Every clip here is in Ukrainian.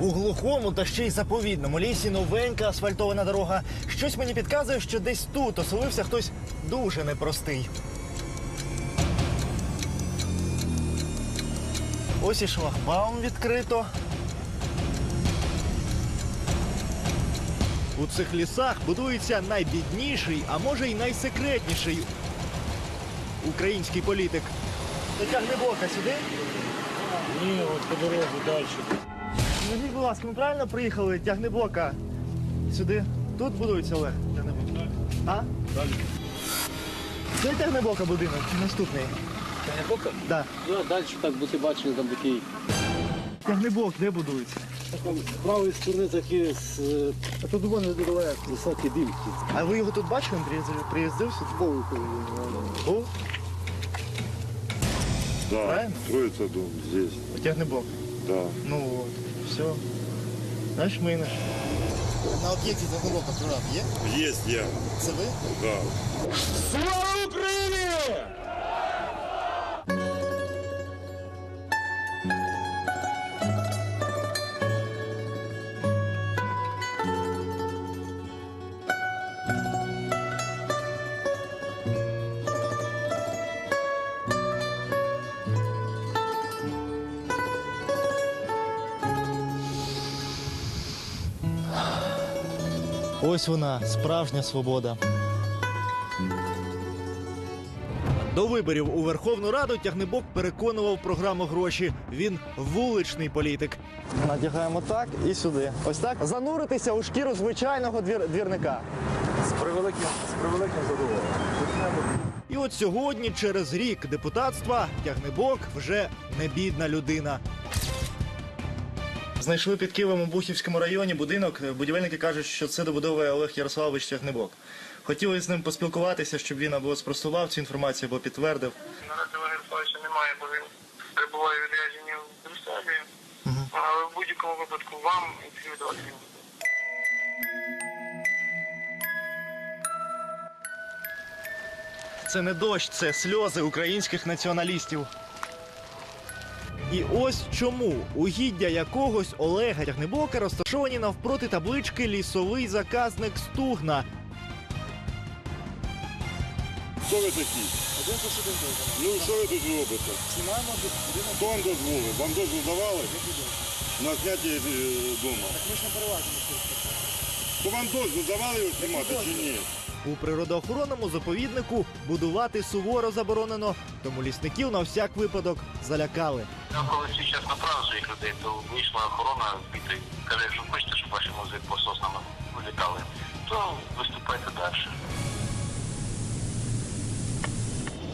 У глухому та ще й заповідному лісі новенька асфальтована дорога. Щось мені підказує, що десь тут оселився хтось дуже непростий. Ось і шлагбаум відкрито. У цих лісах будується найбідніший, а може й найсекретніший український політик. Дотягни бока сюди. Ні, от по дорозі далі. Скажіть, будь ласка, ми правильно приїхали Тягнебока сюди? Тут будується Олег Тягнебок. А? Далі. Це Тягнебока будинок чи наступний? Бока? Да. Ну, далі так, бо ти бачили, там такий. Тягнебок де будується? Там з правої сторони такі з... А тут вони далеко, високі димки. А ви його тут бачили? Він приїздив, приїздив сюди? Був? Да, Правильно? строится дом здесь, Тягнебок. да. Ну от, все. Наш. На об'єкті заголовок прораб є? Есть я, Це ви? да. Ось вона, справжня свобода. До виборів у Верховну Раду Тягнебок переконував програму гроші. Він вуличний політик. Надягаємо так і сюди. Ось так. Зануритися у шкіру звичайного двір... двірника. З превеликим, з превеликим задоволенням. І от сьогодні, через рік депутатства, Тягнебок вже не бідна людина. Знайшли під Києвом у Бухівському районі будинок. Будівельники кажуть, що це добудовує Олег Ярославович Тягнебок. Хотіли з ним поспілкуватися, щоб він або спростував цю інформацію, або підтвердив. Наразі Олега Ярославовича немає, бо він перебуває відрядженні в Брюсселі. Але в будь-якому випадку вам інтерв'ю давати він буде. Це не дощ, це сльози українських націоналістів. І ось чому угіддя якогось Олега Тягнебока розташовані навпроти таблички лісовий заказник Стугна. Хто ви такі? Ну, що ви тут робите? Хто вам дозволив? Вам дозвіл давали? На зняття е, дома. То вам дозвіл давали його знімати чи ні? У природоохоронному заповіднику будувати суворо заборонено, тому лісників на всяк випадок залякали. Коли всі час направив своїх людей, то вийшла охорона збити. Каже, якщо хочете, щоб ваші музики по соснам вилітали, то виступайте далі.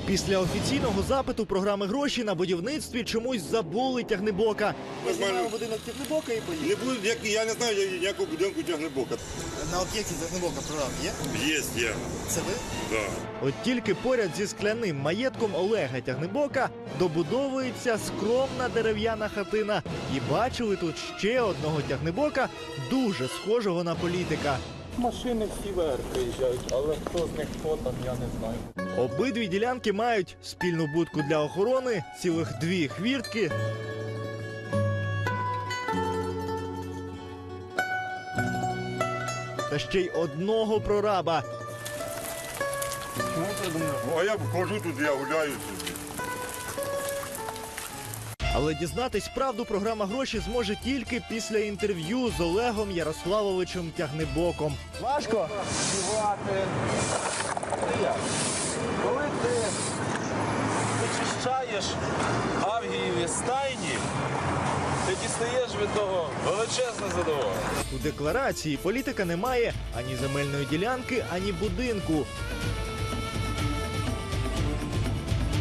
Після офіційного запиту програми гроші на будівництві чомусь забули тягнебока. Ми знімаємо будинок тягнебока і поїхали. Не як, я не знаю я- ніякого будинку тягнебока. На об'єкті тягнебока прораб є? Є я, Це ви? да. От тільки поряд зі скляним маєтком Олега Тягнебока добудовується скромна дерев'яна хатина. І бачили тут ще одного тягнебока, дуже схожого на політика. Машини всі вверх приїжджають, але хто з них хто там, я не знаю. Обидві ділянки мають спільну будку для охорони, цілих дві хвіртки. Та ще й одного прораба. Ну, а я хожу тут, я гуляю собі. Але дізнатись правду програма гроші зможе тільки після інтерв'ю з Олегом Ярославовичем Тягнебоком. Важко? Співати. Коли ти вичищаєш авгієві стайні, ти дістаєш від того величезне задоволення. У декларації політика немає ані земельної ділянки, ані будинку.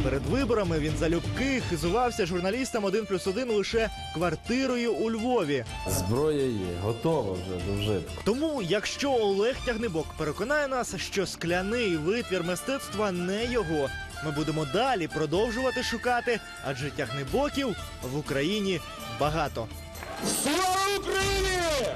Перед виборами він залюбки хизувався журналістам 1 плюс 1 лише квартирою у Львові. Зброя є, готова вже до вжитку. Тому, якщо Олег Тягнебок переконає нас, що скляний витвір мистецтва не його, ми будемо далі продовжувати шукати, адже тягнебоків в Україні багато. Слава Україні!